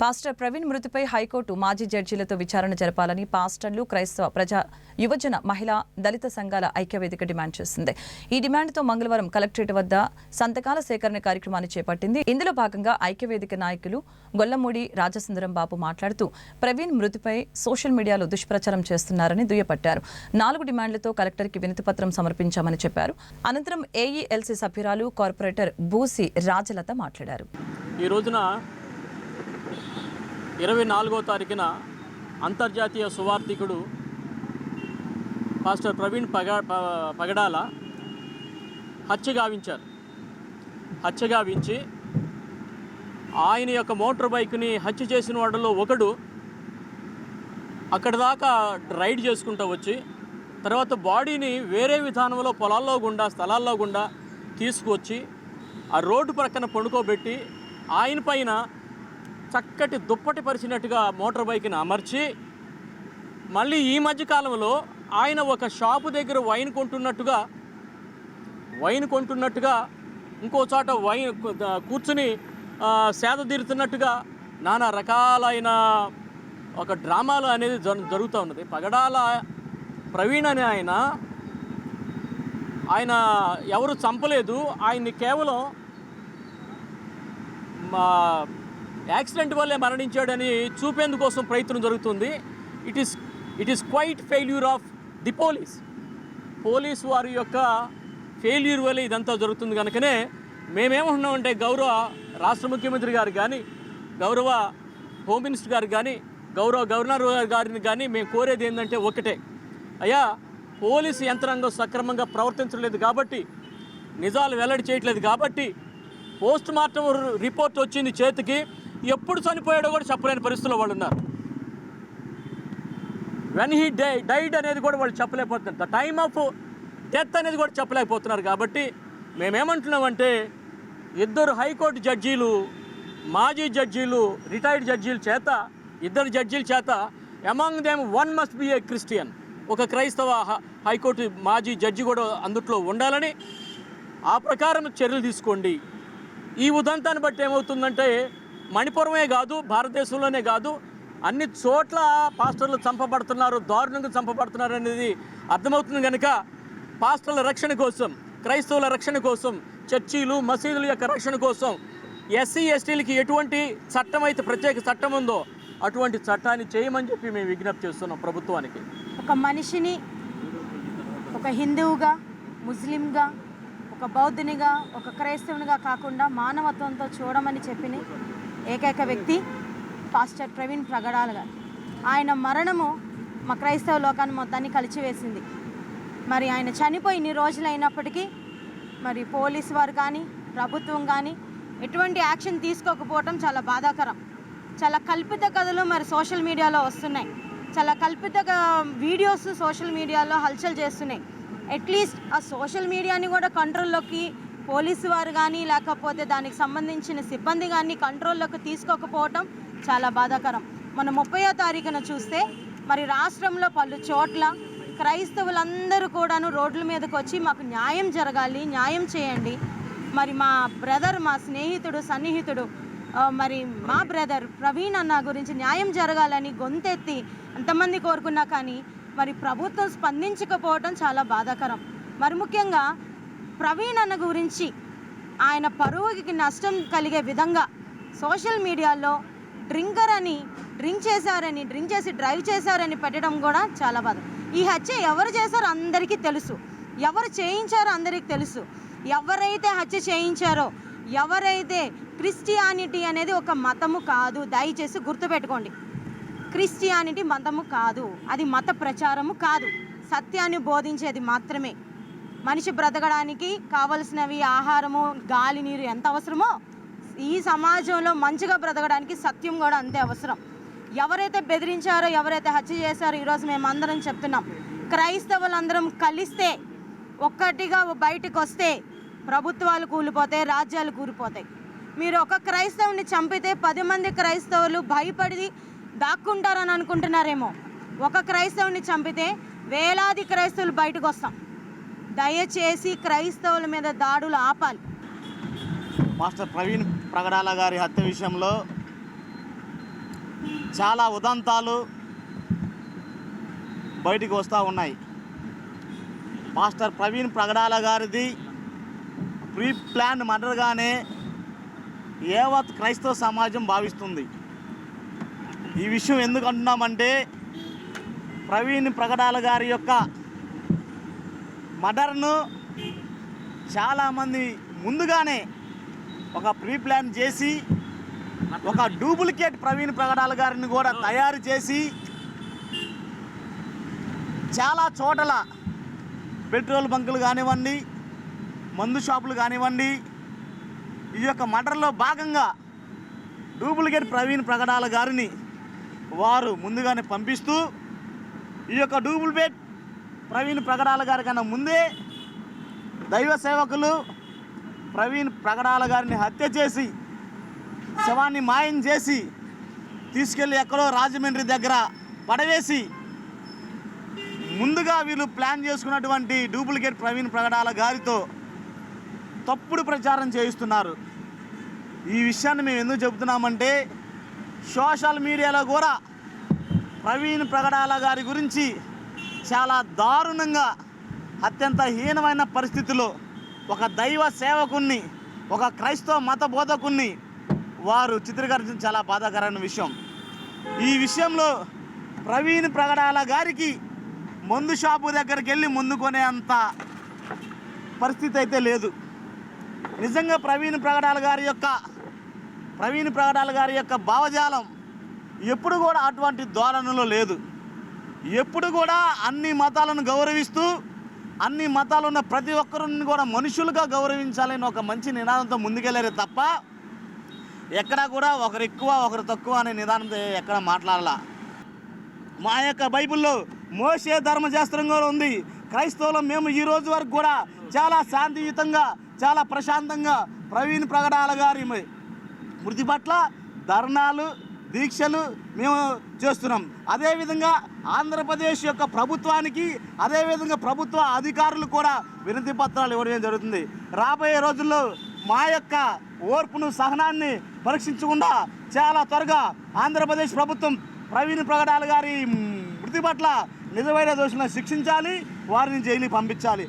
Pastor Praveen మృతిపై high court మాజీ జడ్జీలతో విచారణ జరపాలని పాస్టర్లు క్రైస్తవ ప్రజా యువజన మహిళా దళిత సంఘాల ఐక్యవేదిక డిమాండ్ చేసింది. ఈ డిమాండ్తో మంగళవారం కలెక్టరేట్ వద్ద సంతకాల సేకరణ కార్యక్రమాన్ని చేపట్టింది. ఇందులో భాగంగా ఐక్యవేదిక నాయకులు గొల్లమూడి రాజసుందరం బాబు మాట్లాడుతూ ప్రవీణ్ మృతిపై సోషల్ మీడియాలో దుష్ప్రచారం చేస్తున్నారని దుయ్యపట్టారు. నాలుగు డిమాండ్లతో కలెక్టర్కి వినతిపత్రం సమర్పించామని చెప్పారు. అనంతరం ఏఈఎల్సీ సభ్యురాలు కార్పొరేటర్ బూసి రాజలత మాట్లాడారు. ఈ రోజున ఇరవై నాలుగో తారీఖున అంతర్జాతీయ సువార్థికుడు పాస్టర్ ప్రవీణ్ పగ ప- పగడాల హత్య గావించారు. హత్య గావించి ఆయన యొక్క మోటార్ బైక్ని హత్య చేసిన వాడిలో ఒకడు అక్కడ దాకా రైడ్ చేసుకుంటూ వచ్చి తర్వాత బాడీని వేరే విధానంలో పొలాల్లో గుండా స్థలాల్లో గుండా తీసుకువచ్చి ఆ రోడ్డు ప్రక్కన పండుకోబెట్టి ఆయన పైన చక్కటి దుప్పటి పరిచినట్టుగా మోటార్ బైక్ని అమర్చి మళ్ళీ ఈ మధ్య కాలంలో ఆయన ఒక షాపు దగ్గర వైన్ కొంటున్నట్టుగా వైన్ కొంటున్నట్టుగా ఇంకో చోట వైన్ కూర్చుని సేద తీరుతున్నట్టుగా నానా రకాలైన ఒక డ్రామాలు అనేది జ జరుగుతూ ఉన్నది. పగడాల ప్రవీణ్ అనే ఆయన ఆయన ఎవరు చంపలేదు. ఆయన్ని కేవలం మా యాక్సిడెంట్ వల్లే మరణించాడని చూపేందుకోసం ప్రయత్నం జరుగుతుంది. It is it is quite failure of the police police వారి యొక్క ఫెయిల్యూర్ వల్ల ఇదంతా జరుగుతుంది కనుకనే మేమేమంటున్నామంటే గౌరవ రాష్ట్ర ముఖ్యమంత్రి గారు కానీ గౌరవ హోమ్ మినిస్టర్ గారు కానీ గౌరవ గవర్నర్ గారిని కానీ మేము కోరేది ఏంటంటే ఒకటే అయ్యా పోలీసు యంత్రాంగం సక్రమంగా ప్రవర్తించలేదు కాబట్టి నిజాలు వెల్లడి చేయట్లేదు కాబట్టి పోస్ట్ మార్టం రిపోర్ట్ వచ్చింది చేతికి ఎప్పుడు చనిపోయాడో కూడా చెప్పలేని పరిస్థితుల్లో వాళ్ళు ఉన్నారు. వెన్ హీ డై డైడ్ అనేది కూడా వాళ్ళు చెప్పలేకపోతున్నారు. ద టైమ్ ఆఫ్ డెత్ అనేది కూడా చెప్పలేకపోతున్నారు కాబట్టి మేమేమంటున్నామంటే ఇద్దరు హైకోర్టు జడ్జీలు మాజీ జడ్జీలు రిటైర్డ్ జడ్జీల చేత ఇద్దరు జడ్జీల చేత among them one must be a Christian ఒక క్రైస్తవ హైకోర్టు మాజీ జడ్జి కూడా అందుట్లో ఉండాలని ఆ ప్రకారం చర్యలు తీసుకోండి. ఈ ఉదంతాన్ని బట్టి ఏమవుతుందంటే మణిపురమే కాదు భారతదేశంలోనే కాదు అన్ని చోట్ల పాస్టర్లు చంపబడుతున్నారు దారుణంగా చంపబడుతున్నారు అనేది అర్థమవుతుంది కనుక పాస్టర్ల రక్షణ కోసం క్రైస్తవుల రక్షణ కోసం చర్చీలు మసీదుల యొక్క రక్షణ కోసం ఎస్సీ ఎస్టీలకి ఎటువంటి చట్టం అయితే ప్రత్యేక చట్టం ఉందో అటువంటి చట్టాన్ని చేయమని చెప్పి మేము విజ్ఞప్తి చేస్తున్నాం ప్రభుత్వానికి. ఒక మనిషిని ఒక హిందువుగా ముస్లింగా ఒక బౌద్ధునిగా ఒక క్రైస్తవునిగా కాకుండా మానవత్వంతో చూడమని చెప్పిన ఏకైక వ్యక్తి పాస్టర్ ప్రవీణ్ ప్రగడాల గారు. ఆయన మరణము మా క్రైస్తవ లోకాన్ని మొత్తాన్ని కలిచివేసింది. మరి ఆయన చనిపోయి ఇన్ని రోజులు అయినప్పటికీ మరి పోలీసు వారు కానీ ప్రభుత్వం కానీ ఎటువంటి యాక్షన్ తీసుకోకపోవటం చాలా బాధాకరం. చాలా కల్పిత కథలు మరి సోషల్ మీడియాలో వస్తున్నాయి. చాలా కల్పిత వీడియోస్ సోషల్ మీడియాలో హల్చల్ చేస్తున్నాయి. అట్లీస్ట్ ఆ సోషల్ మీడియాని కూడా కంట్రోల్లోకి పోలీసు వారు కానీ లేకపోతే దానికి సంబంధించిన సిబ్బంది కానీ కంట్రోల్లోకి తీసుకోకపోవటం చాలా బాధాకరం. మన ముప్పయో తారీఖున చూస్తే మరి రాష్ట్రంలో పలు చోట్ల క్రైస్తవులందరూ కూడాను రోడ్ల మీదకి వచ్చి మాకు న్యాయం జరగాలి న్యాయం చేయండి. మరి మా బ్రదర్ మా స్నేహితుడు సన్నిహితుడు మరి మా బ్రదర్ ప్రవీణ్ అన్న గురించి న్యాయం జరగాలని గొంతెత్తి ఎంతమంది కోరుకున్నా కానీ మరి ప్రభుత్వం స్పందించకపోవటం చాలా బాధాకరం. మరి ముఖ్యంగా ప్రవీణ్ అన్న గురించి ఆయన పరువుకి నష్టం కలిగే విధంగా సోషల్ మీడియాలో డ్రింకర్ అని డ్రింక్ చేశారని డ్రింక్ చేసి డ్రైవ్ చేశారని పెట్టడం కూడా చాలా బాధ. ఈ హత్య ఎవరు చేశారో అందరికీ తెలుసు. ఎవరు చేయించారో అందరికీ తెలుసు. ఎవరైతే హత్య చేయించారో ఎవరైతే క్రిస్టియానిటీ అనేది ఒక మతము కాదు దయచేసి గుర్తుపెట్టుకోండి. క్రిస్టియానిటీ మతము కాదు అది మత ప్రచారము కాదు. సత్యాన్ని బోధించేది మాత్రమే. మనిషి బ్రతకడానికి కావలసినవి ఆహారము గాలి నీరు ఎంత అవసరమో ఈ సమాజంలో మంచిగా బ్రతకడానికి సత్యం కూడా అంతే అవసరం. ఎవరైతే బెదిరించారో ఎవరైతే హత్య చేశారో ఈరోజు మేము అందరం చెప్తున్నాం క్రైస్తవులందరం కలిస్తే ఒక్కటిగా బయటకు వస్తే ప్రభుత్వాలు కూలిపోతాయి రాజ్యాలు కూలిపోతాయి. మీరు ఒక క్రైస్తవుని చంపితే పది మంది క్రైస్తవులు భయపడి దాక్కుంటారని అనుకుంటున్నారేమో. ఒక క్రైస్తవుని చంపితే వేలాది క్రైస్తవులు బయటకు వస్తాం. దయచేసి క్రైస్తవుల మీద దాడులు ఆపాలి. మాస్టర్ ప్రవీణ్ ప్రగడాల గారి హత్య విషయంలో చాలా ఉదంతాలు బయటికి వస్తూ ఉన్నాయి. మాస్టర్ ప్రవీణ్ ప్రగడాల గారిది ప్రీ ప్లాన్ మర్డర్గానే యావత్ క్రైస్తవ సమాజం భావిస్తుంది. ఈ విషయం ఎందుకు అంటున్నామంటే ప్రవీణ్ ప్రగడాల గారి యొక్క మర్డర్ను చాలామంది ముందుగానే ఒక ప్రీ ప్లాన్ చేసి ఒక డూప్లికేట్ ప్రవీణ్ ప్రగడాల గారిని కూడా తయారు చేసి చాలా చోటల పెట్రోల్ బంకులు కానివ్వండి మందు షాపులు కానివ్వండి ఈ యొక్క మటర్లో భాగంగా డూప్లికేట్ ప్రవీణ్ ప్రగడాల గారిని వారు ముందుగానే పంపిస్తూ ఈ యొక్క డూప్లికేట్ ప్రవీణ్ ప్రగడాల గారి కన్నా ముందే దైవ సేవకులు ప్రవీణ్ ప్రగడాల గారిని హత్య చేసి శవాన్ని మాయం చేసి తీసుకెళ్ళి ఎక్కడో రాజమండ్రి దగ్గర పడవేసి ముందుగా వీళ్ళు ప్లాన్ చేసుకున్నటువంటి డూప్లికేట్ ప్రవీణ్ ప్రగడాల గారితో తప్పుడు ప్రచారం చేయిస్తున్నారు. ఈ విషయాన్ని మేము ఎందుకు చెబుతున్నామంటే సోషల్ మీడియాలో కూడా ప్రవీణ్ ప్రగడాల గారి గురించి చాలా దారుణంగా అత్యంత హీనమైన పరిస్థితిలో. ఒక దైవ సేవకుణ్ణి ఒక క్రైస్తవ మత బోధకుణ్ణి వారు చిత్రీకరించడం చాలా బాధాకరమైన విషయం. ఈ విషయంలో ప్రవీణ్ ప్రగడాల గారికి మందు షాపు దగ్గరికి వెళ్ళి ముందు కొనే అంత పరిస్థితి అయితే లేదు. నిజంగా ప్రవీణ్ ప్రగడాల గారి యొక్క ప్రవీణ్ ప్రగడాల గారి యొక్క భావజాలం ఎప్పుడు కూడా అటువంటి ధోరణిలో లేదు. ఎప్పుడు కూడా అన్ని మతాలను గౌరవిస్తూ అన్ని మతాలు ఉన్న ప్రతి ఒక్కరిని కూడా మనుషులుగా గౌరవించాలని ఒక మంచి నినాదంతో ముందుకెళ్ళారే తప్ప ఎక్కడా కూడా ఒకరు ఎక్కువ ఒకరు తక్కువ అనే నిదానంతో ఎక్కడ మాట్లాడాల. మా యొక్క బైబిల్లో మోసే ధర్మశాస్త్రం కూడా ఉంది. క్రైస్తవులు మేము ఈ రోజు వరకు కూడా చాలా శాంతియుతంగా చాలా ప్రశాంతంగా ప్రవీణ్ ప్రగడాల గారి మృతి పట్ల ధర్నాలు దీక్షలు మేము చేస్తున్నాం. అదేవిధంగా ఆంధ్రప్రదేశ్ యొక్క ప్రభుత్వానికి అదేవిధంగా ప్రభుత్వ అధికారులు కూడా వినతి పత్రాలు ఇవ్వడం జరుగుతుంది. రాబోయే రోజుల్లో మా యొక్క ఓర్పును సహనాన్ని పరీక్షించకుండా చాలా త్వరగా ఆంధ్రప్రదేశ్ ప్రభుత్వం ప్రవీణ్ ప్రగడాల గారి మృతి పట్ల నిజమైన దోషులను శిక్షించాలి వారిని జైలుకి పంపించాలి.